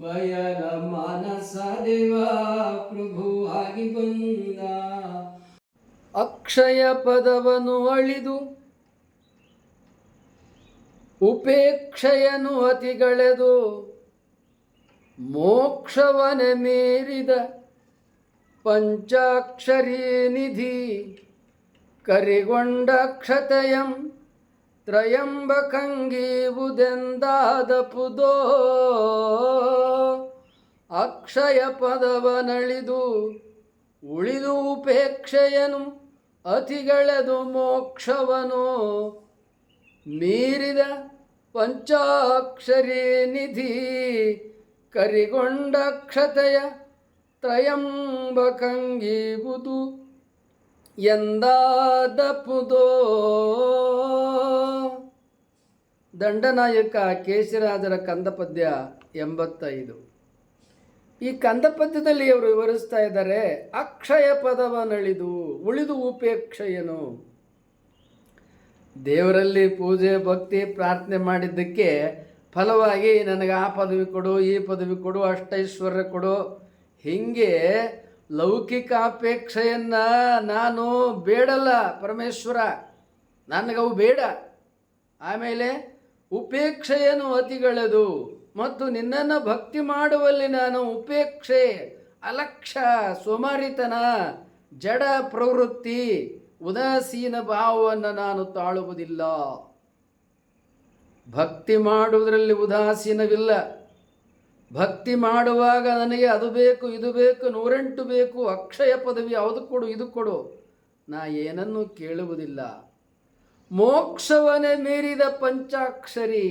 ಬಯಲ ಮಾನಸ ದೇವ ಆಗಿ ಬಂದ. ಅಕ್ಷಯ ಪದವನ್ನು ಅಳಿದು ಉಪೇಕ್ಷೆಯನ್ನು ಅತಿಗಳೆದು ಮೋಕ್ಷವನ ಮೀರಿದ ಪಂಚಾಕ್ಷರಿ ನಿಧಿ ಕರಿಗೊಂಡ ಕ್ಷತಯಂ ತ್ರಯಂಬಕಂಗೀವುದೆಂದಾದ ಪುದೋ ಅಕ್ಷಯ ಪದವನಳಿದು ಉಳಿದು ಉಪೇಕ್ಷೆಯನು ಅತಿಗಳೆದು ಮೋಕ್ಷವನು. ಮೀರಿದ ಪಂಚಾಕ್ಷರಿ ನಿಧಿ ಕರಿಗೊಂಡ ಕ್ಷತೆಯ ತ್ರಯಂಬಕಂಗೀವುದು ಎಂದಾದ ಪುದೋ ದಂಡನಾಯಕ ಕೇಶರಾಜರ ಕಂದಪದ್ಯ ಎಂಬತ್ತೈದು. ಈ ಕಂದಪದ್ಯದಲ್ಲಿ ಅವರು ವಿವರಿಸ್ತಾ ಇದ್ದಾರೆ, ಅಕ್ಷಯ ಪದವನಳಿದು ಉಳಿದು ಉಪೇಕ್ಷೆಯನು. ದೇವರಲ್ಲಿ ಪೂಜೆ, ಭಕ್ತಿ, ಪ್ರಾರ್ಥನೆ ಮಾಡಿದ್ದಕ್ಕೆ ಫಲವಾಗಿ ನನಗೆ ಆ ಪದವಿ ಕೊಡು, ಈ ಪದವಿ ಕೊಡು, ಅಷ್ಟೈಶ್ವರ್ಯ ಕೊಡು. ಹೀಗೆ ಲೌಕಿಕ ಅಪೇಕ್ಷೆಯನ್ನು ನಾನು ಬೇಡಲ್ಲ ಪರಮೇಶ್ವರ. ನನಗವು ಬೇಡ. ಆಮೇಲೆ ಉಪೇಕ್ಷೆಯನ್ನು ಅತಿಗಳದು ಮತ್ತು ನಿನ್ನನ್ನು ಭಕ್ತಿ ಮಾಡುವಲ್ಲಿ ನಾನು ಉಪೇಕ್ಷೆ ಅಲಕ್ಷ ಸೋಮಾರಿತನ, ಜಡ ಪ್ರವೃತ್ತಿ, ಉದಾಸೀನ ಭಾವವನ್ನು ನಾನು ತಾಳುವುದಿಲ್ಲ. ಭಕ್ತಿ ಮಾಡುವುದರಲ್ಲಿ ಉದಾಸೀನವಿಲ್ಲ. ಭಕ್ತಿ ಮಾಡುವಾಗ ನನಗೆ ಅದು ಬೇಕು, ಇದು ಬೇಕು, ನೂರೆಂಟು ಬೇಕು, ಅಕ್ಷಯ ಪದವಿ ಯಾವುದು ಕೊಡು, ಇದು ಕೊಡು. ನಾ ಏನನ್ನೂ ಕೇಳುವುದಿಲ್ಲ. ಮೋಕ್ಷವನ್ನೇ ಮೀರಿದ ಪಂಚಾಕ್ಷರಿ.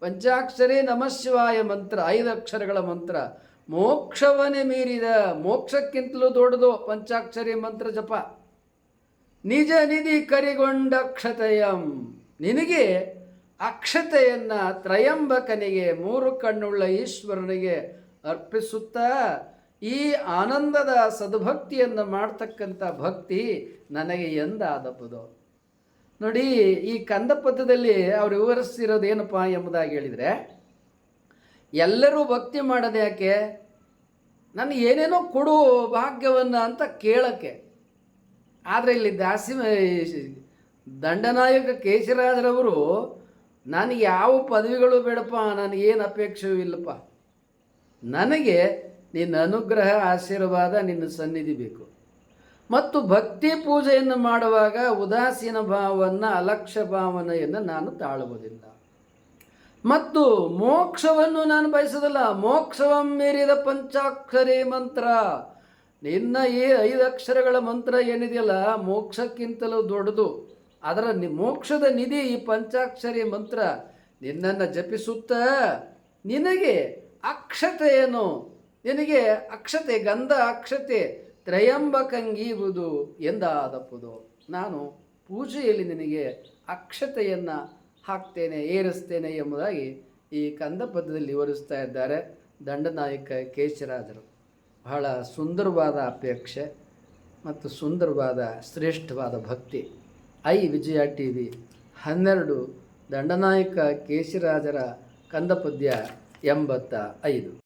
ಪಂಚಾಕ್ಷರಿ ನಮಃಶಿವಾಯ ಮಂತ್ರ, ಐದು ಅಕ್ಷರಗಳ ಮಂತ್ರ. ಮೋಕ್ಷವನೇ ಮೀರಿದ, ಮೋಕ್ಷಕ್ಕಿಂತಲೂ ದೊಡ್ಡದು ಪಂಚಾಕ್ಷರಿ ಮಂತ್ರ ಜಪ. ನಿಜ ನಿಧಿ ಕರಿಗೊಂಡ ಅಕ್ಷತೆಯಂ. ನಿನಗೆ ಅಕ್ಷತೆಯನ್ನು ತ್ರಯಂಬಕನಿಗೆ, ಮೂರು ಕಣ್ಣುಳ್ಳ ಈಶ್ವರನಿಗೆ ಅರ್ಪಿಸುತ್ತಾ ಈ ಆನಂದದ ಸದ್ಭಕ್ತಿಯನ್ನು ಮಾಡ್ತಕ್ಕಂಥ ಭಕ್ತಿ ನನಗೆ ಎಂದಾದಪ್ಪದು ನೋಡಿ, ಈ ಕಂದ ಪದ್ಯದಲ್ಲಿ ಅವರು ವಿವರಿಸಿರೋದು ಏನಪ್ಪ ಎಂಬುದಾಗಿ ಹೇಳಿದರೆ, ಎಲ್ಲರೂ ಭಕ್ತಿ ಮಾಡೋದು ಯಾಕೆ? ನನಗೆ ಏನೇನೋ ಕೊಡು ಭಾಗ್ಯವನ್ನು ಅಂತ ಕೇಳೋಕ್ಕೆ. ಆದರೆ ಇಲ್ಲಿ ದಾಸಿ ದಂಡನಾಯಕ ಕೇಶರಾಜರವರು ನನಗೆ ಯಾವ ಪದವಿಗಳು ಬೇಡಪ್ಪ ನನಗೇನು ಅಪೇಕ್ಷೆಯೂ ಇಲ್ಲಪ್ಪ. ನನಗೆ ನಿನ್ನ ಅನುಗ್ರಹ, ಆಶೀರ್ವಾದ ನಿನ್ನ ಸನ್ನಿಧಿ ಬೇಕು. ಮತ್ತು ಭಕ್ತಿ ಪೂಜೆಯನ್ನು ಮಾಡುವಾಗ ಉದಾಸೀನ ಭಾವವನ್ನು, ಅಲಕ್ಷ್ಯ ಭಾವನೆಯನ್ನು ನಾನು ತಾಳುವುದಿಲ್ಲ. ಮತ್ತು ಮೋಕ್ಷವನ್ನು ನಾನು ಬಯಸೋದಿಲ್ಲ ಮೋಕ್ಷವಂ ಮೀರಿದ ಪಂಚಾಕ್ಷರಿ ಮಂತ್ರ. ನಿನ್ನ ಈ ಐದು ಅಕ್ಷರಗಳ ಮಂತ್ರ ಏನಿದೆಯಲ್ಲ, ಮೋಕ್ಷಕ್ಕಿಂತಲೂ ದೊಡ್ಡದು. ಅದರ ನಿ, ಮೋಕ್ಷದ ನಿಧಿ ಈ ಪಂಚಾಕ್ಷರಿ ಮಂತ್ರ. ನಿನ್ನನ್ನು ಜಪಿಸುತ್ತಾ ನಿನಗೆ ಅಕ್ಷತೆಯನ್ನು, ನಿನಗೆ ಅಕ್ಷತೆ, ಗಂಧ ಅಕ್ಷತೆ ತ್ರಯಂಬಕಂಗೀವುದು ಎಂದಾದಪ್ಪುದು ನಾನು ಪೂಜೆಯಲ್ಲಿ ನಿನಗೆ ಅಕ್ಷತೆಯನ್ನು ಹಾಕ್ತೇನೆ, ಏರಿಸ್ತೇನೆ ಎಂಬುದಾಗಿ ಈ ಕಂದ ಪದ್ಯದಲ್ಲಿ ವಿವರಿಸ್ತಾ ಇದ್ದಾರೆ ದಂಡನಾಯಕ ಕೇಶರಾಜರು. ಬಹಳ ಸುಂದರವಾದ ಅಪೇಕ್ಷೆ ಮತ್ತು ಸುಂದರವಾದ ಶ್ರೇಷ್ಠವಾದ ಭಕ್ತಿ. ಐ ವಿಜಯ ಟಿ ವಿ ಹನ್ನೆರಡು ದಂಡನಾಯಕ ಕೇಶರಾಜರ ಕಂದಪದ್ಯ ಎಂಬತ್ತ ಐದು.